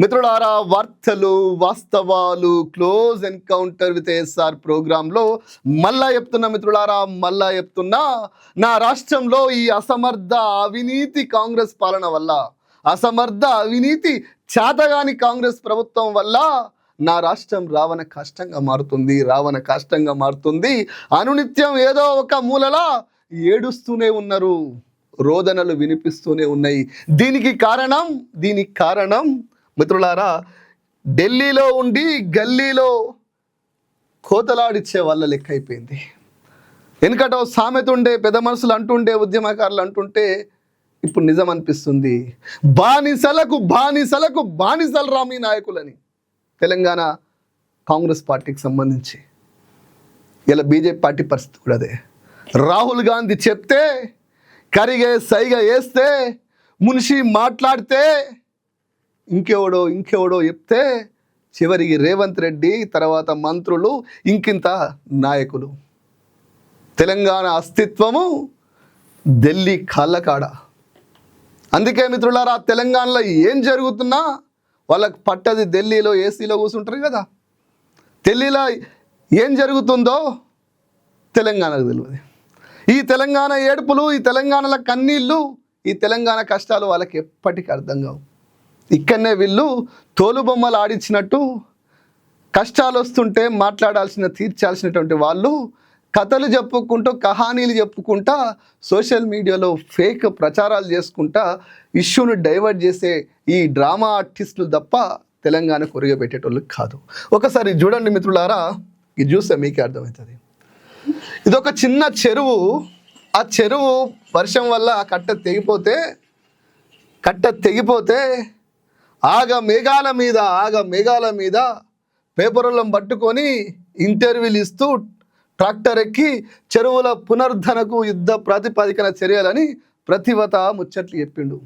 మిత్రులారా వార్తలు వాస్తవాలు క్లోజ్ ఎన్కౌంటర్ విత్ ఎస్ఆర్ ప్రోగ్రాంలో మళ్ళా చెప్తున్నా మిత్రులారా మళ్ళా చెప్తున్నా నా రాష్ట్రంలో ఈ అసమర్థ అవినీతి కాంగ్రెస్ పాలన వల్ల అసమర్థ అవినీతి చేతగాని కాంగ్రెస్ ప్రభుత్వం వల్ల నా రాష్ట్రం రావణ కష్టంగా మారుతుంది రావణ కష్టంగా మారుతుంది. అనునిత్యం ఏదో ఒక మూలలా ఏడుస్తూనే ఉన్నారు. రోదనలు వినిపిస్తూనే ఉన్నాయి. దీనికి కారణం దీనికి కారణం మిత్రులారా ఢిల్లీలో ఉండి గల్లీలో కోతలాడిచ్చే వాళ్ళ లెక్క అయిపోయింది. వెనుకట ఓ సామెత ఉండే పెద్ద మనుషులు అంటుండే ఉద్యమకారులు అంటుంటే ఇప్పుడు నిజం అనిపిస్తుంది. బానిసలకు బానిసలకు బానిసలు రామి నాయకులని. తెలంగాణ కాంగ్రెస్ పార్టీకి సంబంధించి. ఇలా బీజేపీ పార్టీ పరిస్థితి కూడా అదే. రాహుల్ గాంధీ చెప్తే కరిగే సైగ వేస్తే మునిషి మాట్లాడితే ఇంకెవడో ఇంకెవడో చెప్తే చివరికి రేవంత్ రెడ్డి తర్వాత మంత్రులు ఇంకింత నాయకులు. తెలంగాణ అస్తిత్వము ఢిల్లీ కాళ్ళకాడ. అందుకే మిత్రులారా తెలంగాణలో ఏం జరుగుతున్నా వాళ్ళకి పట్టది ఢిల్లీలో ఏసీలో కూర్చుంటారు కదా. ఢిల్లీలో ఏం జరుగుతుందో తెలంగాణకు తెలియదు. ఈ తెలంగాణ ఏడుపులు ఈ తెలంగాణల కన్నీళ్ళు ఈ తెలంగాణ కష్టాలు వాళ్ళకి ఎప్పటికీ అర్థం కావు. ఇక్కడనే వీళ్ళు తోలుబొమ్మలు ఆడించినట్టు కష్టాలు వస్తుంటే మాట్లాడాల్సిన తీర్చాల్సినటువంటి వాళ్ళు కథలు చెప్పుకుంటూ కహానీలు చెప్పుకుంటా సోషల్ మీడియాలో ఫేక్ ప్రచారాలు చేసుకుంటా ఇష్యూను డైవర్ట్ చేసే ఈ డ్రామా ఆర్టిస్టులు తప్ప తెలంగాణ కొరిగబెట్టేటోళ్ళు కాదు. ఒకసారి చూడండి మిత్రులారా ఇది చూస్తే మీకే అర్థమవుతుంది. ఇది ఒక చిన్న చెరువు. ఆ చెరువు వర్షం వల్ల ఆ కట్ట తెగిపోతే కట్ట తెగిపోతే ఆగ మేఘాల మీద ఆగ మేఘాల మీద పేపర్లను పట్టుకొని ఇంటర్వ్యూలు ఇస్తూ ట్రాక్టర్ ఎక్కి చెరువుల పునరుద్ధరణకు యుద్ధ ప్రాతిపదికన చర్యలని ప్రతివత ముచ్చట్లు చెప్పిండు.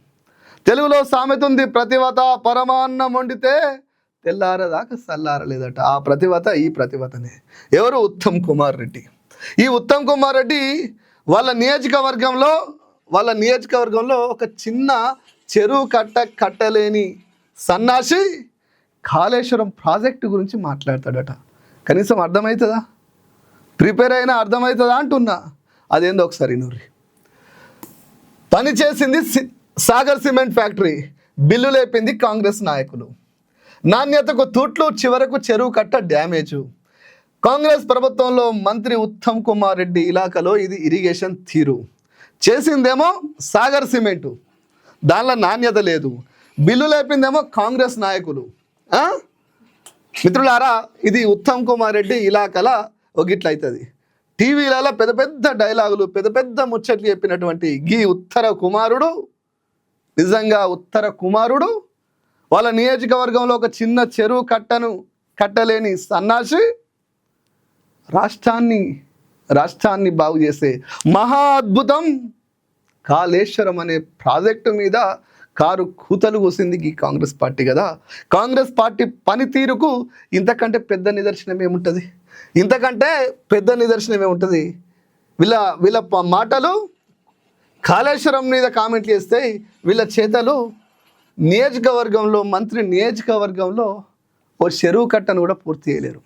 తెలుగులో సామెత ఉంది ప్రతివత పరమాన్నం వండితే తెల్లారదాకా చల్లారలేదట ఆ ప్రతివత ఈ ప్రతివతనే. ఎవరు? ఉత్తమ్ కుమార్ రెడ్డి. ఈ ఉత్తమ్ కుమార్ రెడ్డి వాళ్ళ నియోజకవర్గంలో వాళ్ళ నియోజకవర్గంలో ఒక చిన్న చెరువు కట్ట కట్టలేని సన్నాసి కాళేశ్వరం ప్రాజెక్టు గురించి మాట్లాడతాడట. కనీసం అర్థమవుతుందా ప్రిపేర్ అయినా అర్థమవుతుందా అంటున్నా. అదేందో ఒకసారి నూరి. పని చేసింది సి- సాగర్ సిమెంట్ ఫ్యాక్టరీ. బిల్లు లేపింది కాంగ్రెస్ నాయకులు. నాణ్యతకు తూట్లు చివరకు చెరువు కట్ట డ్యామేజు. కాంగ్రెస్ ప్రభుత్వంలో మంత్రి ఉత్తమ్ కుమార్ రెడ్డి ఇలాకాలో ఇది ఇరిగేషన్ తీరు. చేసిందేమో సాగర్ సిమెంటు. దానిలో నాణ్యత లేదు. బిల్లు లేపిందేమో కాంగ్రెస్ నాయకులు. మిత్రులారా ఇది ఉత్తమ్ కుమార్ రెడ్డి ఇలాకల ఒక ఇట్లా అవుతుంది టీవీలలో పెద్ద పెద్ద డైలాగులు పెద్ద పెద్ద ముచ్చట్లు చెప్పినటువంటి గీ ఉత్తర కుమారుడు నిజంగా ఉత్తర కుమారుడు వాళ్ళ నియోజకవర్గంలో ఒక చిన్న చెరువు కట్టను కట్టలేని సన్నాసి రాష్ట్రాన్ని రాష్ట్రాన్ని బాగు చేసే మహా అద్భుతం కాళేశ్వరం అనే ప్రాజెక్టు మీద కారు కూతలు కూసింది ఈ కాంగ్రెస్ పార్టీ కదా. కాంగ్రెస్ పార్టీ పనితీరుకు ఇంతకంటే పెద్ద నిదర్శనం ఏముంటుంది? ఇంతకంటే పెద్ద నిదర్శనం ఏముంటుంది? వీళ్ళ వీళ్ళ ప- మాటలు కాళేశ్వరం మీద కామెంట్లు చేస్తే వీళ్ళ చేతలు నియోజకవర్గంలో మంత్రి నియోజకవర్గంలో ఓ చెరువు కట్టను కూడా పూర్తి చేయలేరు.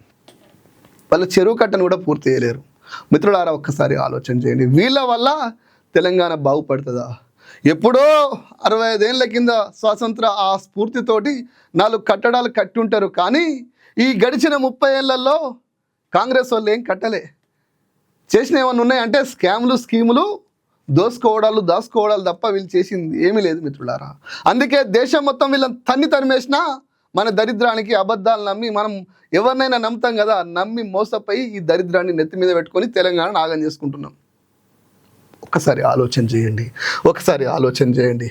వాళ్ళ చెరువు కట్టను కూడా పూర్తి చేయలేరు. మిత్రులారా ఒక్కసారి ఆలోచన చేయండి. వీళ్ళ వల్ల తెలంగాణ బాగుపడుతుందా? ఎప్పుడో అరవై ఐదేళ్ళ కింద స్వాతంత్ర ఆ స్ఫూర్తితోటి నాలుగు కట్టడాలు కట్టి ఉంటారు కానీ ఈ గడిచిన ముప్పై ఏళ్ళలో కాంగ్రెస్ వాళ్ళు ఏం కట్టలే. చేసిన ఏమన్నా ఉన్నాయంటే స్కామ్లు స్కీములు దోసుకోవడాలు దాసుకోవడాలు తప్ప వీళ్ళు చేసింది ఏమీ లేదు మిత్రులారా. అందుకే దేశం మొత్తం వీళ్ళని తన్ని తరిమేసినా మన దరిద్రానికి అబద్ధాలు నమ్మి మనం ఎవరినైనా నమ్ముతాం కదా నమ్మి మోసపోయి ఈ దరిద్రాన్ని నెత్తి మీద పెట్టుకొని తెలంగాణ నాగం చేసుకుంటున్నాం. ఒక్కసారి ఆలోచన చేయండి. ఒకసారి ఆలోచన చేయండి.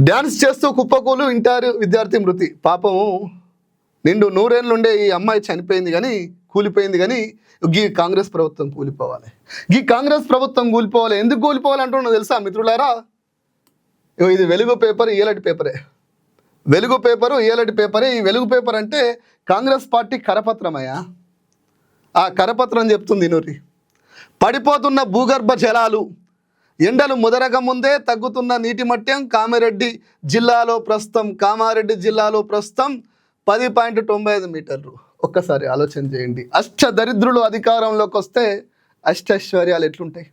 డ్యాన్స్ చేస్తూ కుప్పకూలు వింటారు విద్యార్థి మృతి. పాపము నిండు నూరేళ్ళుండే ఈ అమ్మాయి చనిపోయింది కానీ కూలిపోయింది కానీ గీ కాంగ్రెస్ ప్రభుత్వం కూలిపోవాలి. గీ కాంగ్రెస్ ప్రభుత్వం కూలిపోవాలి. ఎందుకు కూలిపోవాలి అంటున్నా తెలుసా మిత్రులారా? ఇది వెలుగు పేపర్ ఏలటి పేపరే. వెలుగు పేపరు ఏలటి పేపరే. ఈ వెలుగు పేపర్ అంటే కాంగ్రెస్ పార్టీ కరపత్రమయ్యా. ఆ కరపత్రం చెప్తుంది నూరి. పడిపోతున్న భూగర్భ జలాలు ఎండలు ముదరక ముందే తగ్గుతున్న నీటి మట్టం కామారెడ్డి జిల్లాలో ప్రస్తుతం కామారెడ్డి జిల్లాలో ప్రస్తుతం పది పాయింట్ తొంభై ఐదు మీటర్లు. ఒక్కసారి ఆలోచన చేయండి. అష్ట దరిద్రులు అధికారంలోకి వస్తే అష్టైశ్వర్యాలు ఎట్లుంటాయి?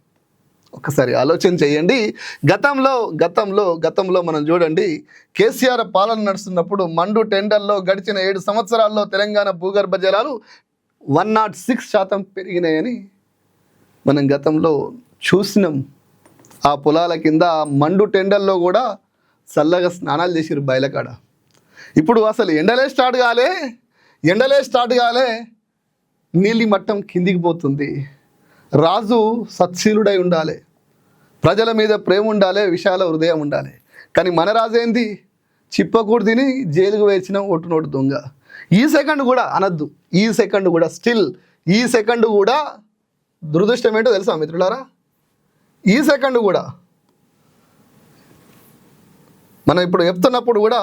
ఒకసారి ఆలోచన చేయండి. గతంలో గతంలో గతంలో మనం చూడండి కేసీఆర్ పాలన నడుస్తున్నప్పుడు మండు టెండర్లో గడిచిన ఏడు సంవత్సరాల్లో తెలంగాణ భూగర్భ జలాలు వన్ నాట్ సిక్స్ శాతం పెరిగినాయని మనం గతంలో చూసినాం. ఆ పొలాల కింద మండు టెండల్లో కూడా చల్లగా స్నానాలు చేసిరు బయలకాడ ఇప్పుడు అసలు ఎండలే స్టార్ట్ కాలే ఎండలే స్టార్ట్ కాలే నీలి మట్టం కిందికి పోతుంది. రాజు సత్శీలుడై ఉండాలి. ప్రజల మీద ప్రేమ ఉండాలి విశాల హృదయం ఉండాలి. కానీ మన రాజు చిప్పకూడు తిని జైలుకు వేసిన ఒట్టు నోటు దొంగ. ఈ సెకండ్ కూడా అనద్దు. ఈ సెకండ్ కూడా స్టిల్ ఈ సెకండ్ కూడా దురదృష్టం ఏంటో తెలుసా మిత్రులారా? ఈ సెకండ్ కూడా మనం ఇప్పుడు చెప్తున్నప్పుడు కూడా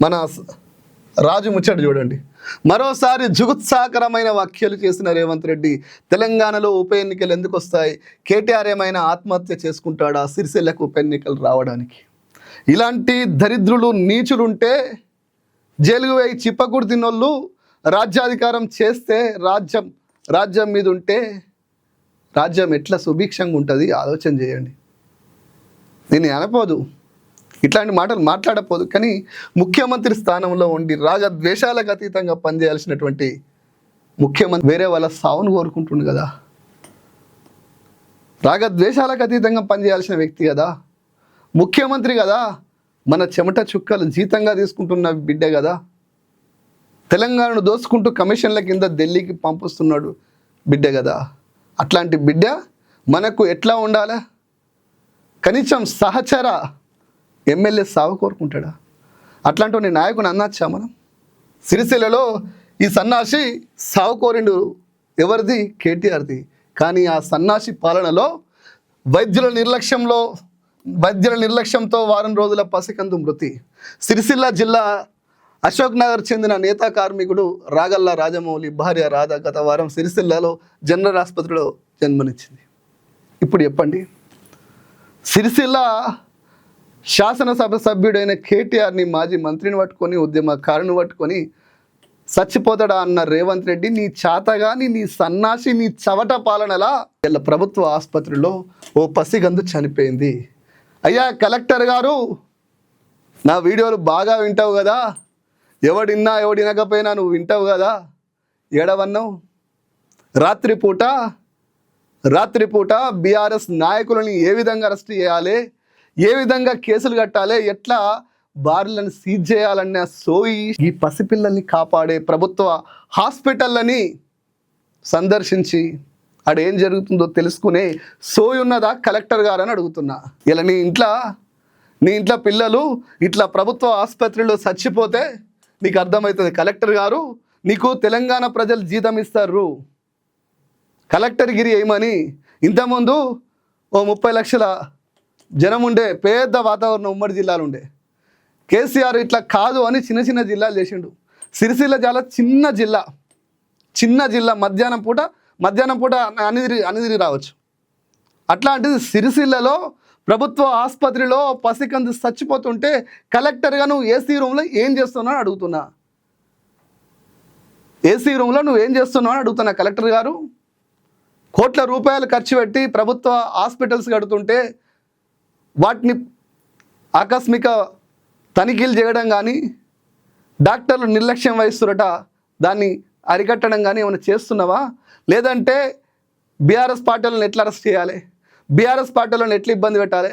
మన రాజు ముచ్చట చూడండి. మరోసారి జుగుత్సాకరమైన వ్యాఖ్యలు చేసిన రేవంత్ రెడ్డి తెలంగాణలో ఉప ఎన్నికలు ఎందుకు వస్తాయి? కేటీఆర్ ఏమైనా ఆత్మహత్య చేసుకుంటాడా సిరిసిల్లకు ఉప ఎన్నికలు రావడానికి? ఇలాంటి దరిద్రులు నీచులుంటే జైలుకు వేయి చిప్పకూడు తిన్నోళ్ళు రాజ్యాధికారం చేస్తే రాజ్యం రాజ్యం మీద ఉంటే రాజ్యం ఎట్లా సుభిక్షంగా ఉంటుంది ఆలోచన చేయండి. నేను అనపోదు. ఇట్లాంటి మాటలు మాట్లాడపోదు. కానీ ముఖ్యమంత్రి స్థానంలో ఉండి రాగద్వేషాలకు అతీతంగా పనిచేయాల్సినటువంటి ముఖ్యమంత్రి వేరే వాళ్ళ సావును కోరుకుంటుండు కదా. రాగద్వేషాలకు అతీతంగా పనిచేయాల్సిన వ్యక్తి కదా. ముఖ్యమంత్రి కదా. మన చెమట చుక్కలు జీతంగా తీసుకుంటున్న బిడ్డ కదా. తెలంగాణను దోసుకుంటూ కమిషన్ల కింద ఢిల్లీకి పంపిస్తున్నాడు బిడ్డ కదా. అట్లాంటి బిడ్డ మనకు ఎట్లా ఉండాలా? కనీసం సహచర ఎమ్మెల్యే సాగు కోరుకుంటాడా? అట్లాంటి నాయకుని అన్నచ్చా మనం? సిరిసిల్లలో ఈ సన్నాసి సాగు కోరిండు ఎవరిది? కేటీఆర్ది. కానీ ఆ సన్నాసి పాలనలో వైద్యుల నిర్లక్ష్యంలో వైద్యుల నిర్లక్ష్యంతో వారం రోజుల పసికందు మృతి. సిరిసిల్ల జిల్లా అశోక్ నగర్ చెందిన నేత కార్మికుడు రాగల్ల రాజమౌళి భార్య రాధ గత వారం సిరిసిల్లలో జనరల్ ఆసుపత్రిలో జన్మనిచ్చింది. ఇప్పుడు చెప్పండి. సిరిసిల్ల శాసనసభ సభ్యుడైన కేటీఆర్ని మాజీ మంత్రిని పట్టుకొని ఉద్యమకారుని పట్టుకొని చచ్చిపోతాడా అన్న రేవంత్ రెడ్డి నీ చాతగాని నీ సన్నాసి నీ చవట పాలనలా వీళ్ళ ప్రభుత్వ ఆసుపత్రిలో ఓ పసిగందు చనిపోయింది. అయ్యా కలెక్టర్ గారు నా వీడియోలు బాగా వింటావు కదా. ఎవడిన్నా ఎవడినకపోయినా నువ్వు వింటావు కదా? ఏడవన్నావు? రాత్రిపూట రాత్రిపూట బీఆర్ఎస్ నాయకులని ఏ విధంగా అరెస్ట్ చేయాలి? ఏ విధంగా కేసులు కట్టాలి? ఎట్లా బార్లను సీజ్ చేయాలన్న సోయి ఈ పసిపిల్లల్ని కాపాడే ప్రభుత్వ హాస్పిటళ్ళని సందర్శించి ఆడ ఏం జరుగుతుందో తెలుసుకునే సోయి ఉన్నదా? కలెక్టర్ గారు అని అడుగుతున్నా. ఇలా నీ ఇంట్లో నీ ఇంట్లో పిల్లలు ఇట్లా ప్రభుత్వ ఆసుపత్రిలో చచ్చిపోతే నీకు అర్థమవుతుంది. కలెక్టర్ గారు నీకు తెలంగాణ ప్రజలు జీతం ఇస్తారు. కలెక్టర్ గిరి ఏమని ఇంతకుముందు ఓ ముప్పై లక్షల జనం ఉండే పెద్ద వాతావరణం ఉమ్మడి జిల్లాలు ఉండే. కేసీఆర్ ఇట్లా కాదు అని చిన్న చిన్న జిల్లాలు చేసిండు. సిరిసిల్ల చాలా చిన్న జిల్లా. చిన్న జిల్లా మధ్యాహ్నం పూట మధ్యాహ్నం పూట అనిదిరి అనిదిరి రావచ్చు. అట్లాంటిది సిరిసిల్లలో ప్రభుత్వ ఆసుపత్రిలో పసికందు చచ్చిపోతుంటే కలెక్టర్గా నువ్వు ఏసీ రూమ్లో ఏం చేస్తున్నావు అడుగుతున్నా. ఏసీ రూమ్లో నువ్వు ఏం చేస్తున్నావు అడుగుతున్నా కలెక్టర్ గారు. కోట్ల రూపాయలు ఖర్చు పెట్టి ప్రభుత్వ హాస్పిటల్స్ కడుతుంటే వాటిని ఆకస్మిక తనిఖీలు చేయడం కానీ డాక్టర్లు నిర్లక్ష్యం వహిస్తురట దాన్ని అరికట్టడం కానీ ఏమైనా చేస్తున్నావా? లేదంటే బీఆర్ఎస్ పార్టీలను ఎట్లా అరెస్ట్ చేయాలి? బీఆర్ఎస్ పార్టీలను ఎట్లా ఇబ్బంది పెట్టాలి.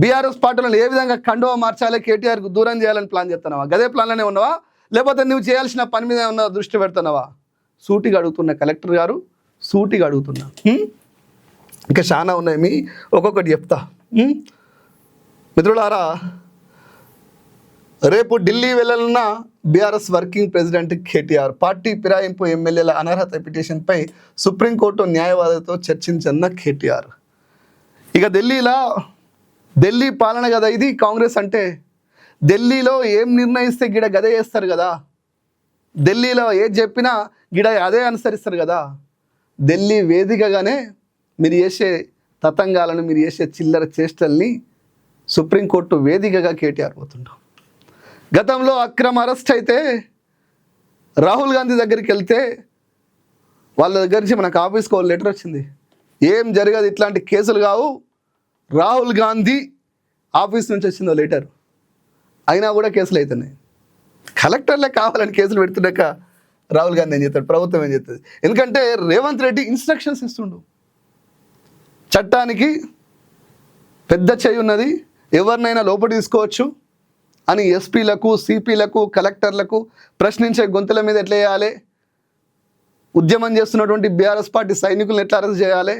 బీఆర్ఎస్ పార్టీలను ఏ విధంగా కండువా మార్చాలి కేటీఆర్కు దూరం చేయాలని ప్లాన్ చేస్తున్నావా? గదే ప్లాన్లోనే ఉన్నావా? లేకపోతే నువ్వు చేయాల్సిన పని మీద ఉన్న దృష్టి పెడుతున్నావా? సూటిగా అడుగుతున్నా కలెక్టర్ గారు సూటిగా అడుగుతున్నా. ఇంకా చాలా ఉన్నాయి. మీ ఒక్కొక్కటి చెప్తా. మిత్రులారా రేపు ఢిల్లీ వెళ్ళాలన్నా BRS working president KTR party ఫిరాయింపు ఎమ్మెల్యేల అనర్హత పిటిషన్పై సుప్రీంకోర్టు న్యాయవాదితో చర్చించన్న కేటీఆర్. ఇక ఢిల్లీలో ఢిల్లీ పాలన కదా ఇది కాంగ్రెస్ అంటే? ఢిల్లీలో ఏం నిర్ణయిస్తే గిడ గదే చేస్తారు కదా? ఢిల్లీలో ఏది చెప్పినా గిడ అదే అనుసరిస్తారు కదా? ఢిల్లీ వేదికగానే మీరు చేసే తతంగాలను మీరు చేసే చిల్లర చేష్టల్ని సుప్రీంకోర్టు వేదికగా కేటీఆర్ పోతుండు. గతంలో అక్రమ అరెస్ట్ అయితే రాహుల్ గాంధీ దగ్గరికి వెళ్తే వాళ్ళ దగ్గర నుంచి మనకు ఆఫీస్కి ఒక లెటర్ వచ్చింది. ఏం జరగదు? ఇట్లాంటి కేసులు కావు. రాహుల్ గాంధీ ఆఫీస్ నుంచి వచ్చిందో లెటర్ అయినా కూడా కేసులు అవుతున్నాయి కలెక్టర్లే కావాలని కేసులు పెడుతున్నాక రాహుల్ గాంధీ ఏం చేస్తాడు? ప్రభుత్వం ఏం చేస్తుంది? ఎందుకంటే రేవంత్ రెడ్డి ఇన్స్ట్రక్షన్స్ ఇస్తుండు. చట్టానికి పెద్ద చేయి ఉన్నది. ఎవరినైనా లోపల తీసుకోవచ్చు. అని ఎస్పీలకు సిపిలకు కలెక్టర్లకు ప్రశ్నించే గొంతుల మీద ఎట్లా చేయాలి? ఉద్యమం చేస్తున్నటువంటి బీఆర్ఎస్ పార్టీ సైనికులను ఎట్లా అరెస్ట్ చేయాలి?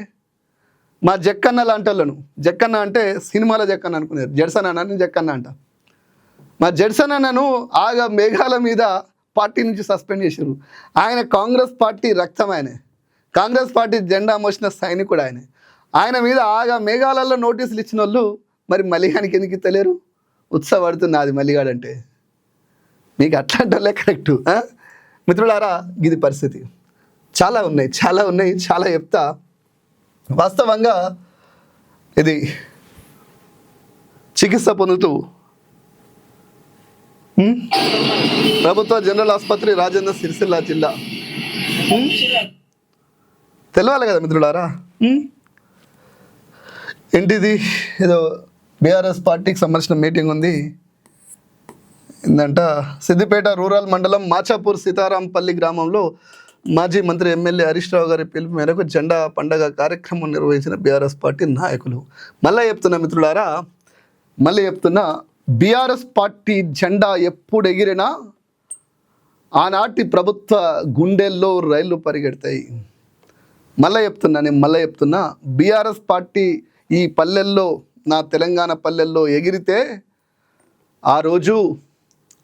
మా జక్కన్న లాంటోళ్ళను జక్కన్న అంటే సినిమాల జక్కన్న అనుకున్నారు జడ్సన్ అన్న జక్కన్న అంట. మా జడ్సన్ అన్నను ఆగ మేఘాల మీద పార్టీ నుంచి సస్పెండ్ చేశారు ఆయన కాంగ్రెస్ పార్టీ రక్తం ఆయనే. కాంగ్రెస్ పార్టీ జెండా మోసిన సైనికుడు ఆయన. ఆయన మీద ఆగా మేఘాలలో నోటీసులు ఇచ్చిన వాళ్ళు మరి మలిహానికి ఎందుకు ఇస్తలేరు? ఉత్సవడుతున్నది మల్లిగాడంటే. మీకు అట్లాంటి వాళ్ళే కరెక్టు మిత్రులారా ఇది పరిస్థితి. చాలా ఉన్నాయి చాలా ఉన్నాయి చాలా చెప్తా. వాస్తవంగా ఇది చికిత్స పొందుతూ ప్రభుత్వ జనరల్ ఆసుపత్రి రాజేంద్ర సిరిసిల్ల జిల్లా. తెలవాలి కదా మిత్రులారా? ఏంటిది? ఏదో బీఆర్ఎస్ పార్టీకి సంబంధించిన మీటింగ్ ఉంది. ఏంటంట సిద్దిపేట రూరల్ మండలం మాచాపూర్ సీతారాంపల్లి గ్రామంలో మాజీ మంత్రి ఎమ్మెల్యే హరీష్ రావు గారి పిలుపు మేరకు జెండా పండగ కార్యక్రమం నిర్వహించిన బీఆర్ఎస్ పార్టీ నాయకులు. మళ్ళీ చెప్తున్న మిత్రులారా మళ్ళీ చెప్తున్నా బీఆర్ఎస్ పార్టీ జెండా ఎప్పుడు ఎగిరినా ఆనాటి ప్రభుత్వ గుండెల్లో రైళ్ళు పరిగెడతాయి. మళ్ళీ చెప్తున్నా నేను మళ్ళీ చెప్తున్నా బీఆర్ఎస్ పార్టీ ఈ పల్లెల్లో నా తెలంగాణ పల్లెల్లో ఎగిరితే ఆ రోజు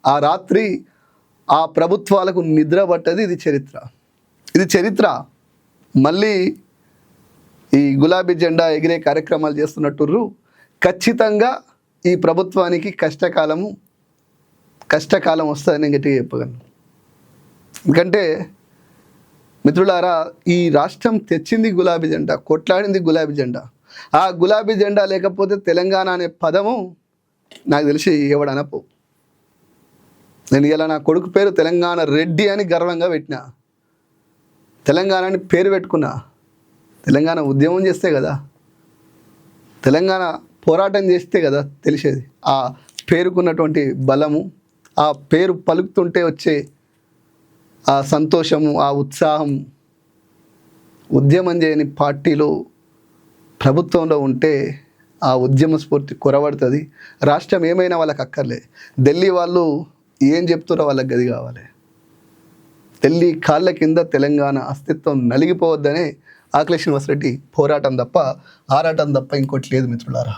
ఆ రాత్రి ఆ ప్రభుత్వాలకు నిద్ర పట్టది. ఇది చరిత్ర. ఇది చరిత్ర. మళ్ళీ ఈ గులాబీ జెండా ఎగిరే కార్యక్రమాలు చేస్తున్నట్టుర్రు. ఖచ్చితంగా ఈ ప్రభుత్వానికి కష్టకాలము కష్టకాలం వస్తుందని గట్టిగా చెప్పగలను. ఎందుకంటే మిత్రులారా ఈ రాష్ట్రం తెచ్చింది గులాబీ జెండా కొట్లాడింది గులాబీ జెండా. ఆ గులాబీ జెండా లేకపోతే తెలంగాణ అనే పదము నాకు తెలిసి ఎవడనపు నేను ఇలా నా కొడుకు పేరు తెలంగాణ రెడ్డి అని గర్వంగా పెట్టిన. తెలంగాణని పేరు పెట్టుకున్నా. తెలంగాణ ఉద్యమం చేస్తే కదా. తెలంగాణ పోరాటం చేస్తే కదా తెలిసేది. ఆ పేరుకున్నటువంటి బలము ఆ పేరు పలుకుతుంటే వచ్చే ఆ సంతోషము ఆ ఉత్సాహం ఉద్యమం చేయని పార్టీలో ప్రభుత్వంలో ఉంటే ఆ ఉద్యమ స్ఫూర్తి కొరబడుతుంది రాష్ట్రం ఏమైనా వాళ్ళకి అక్కర్లే. ఢిల్లీ వాళ్ళు ఏం చెప్తారో వాళ్ళకి గది కావాలి. ఢిల్లీ కాళ్ళ కింద తెలంగాణ అస్తిత్వం నలిగిపోవద్దనే ఆకలేష్ యూనివర్సిటీ పోరాటం తప్ప ఆరాటం తప్ప ఇంకోటి లేదు మిత్రులారా.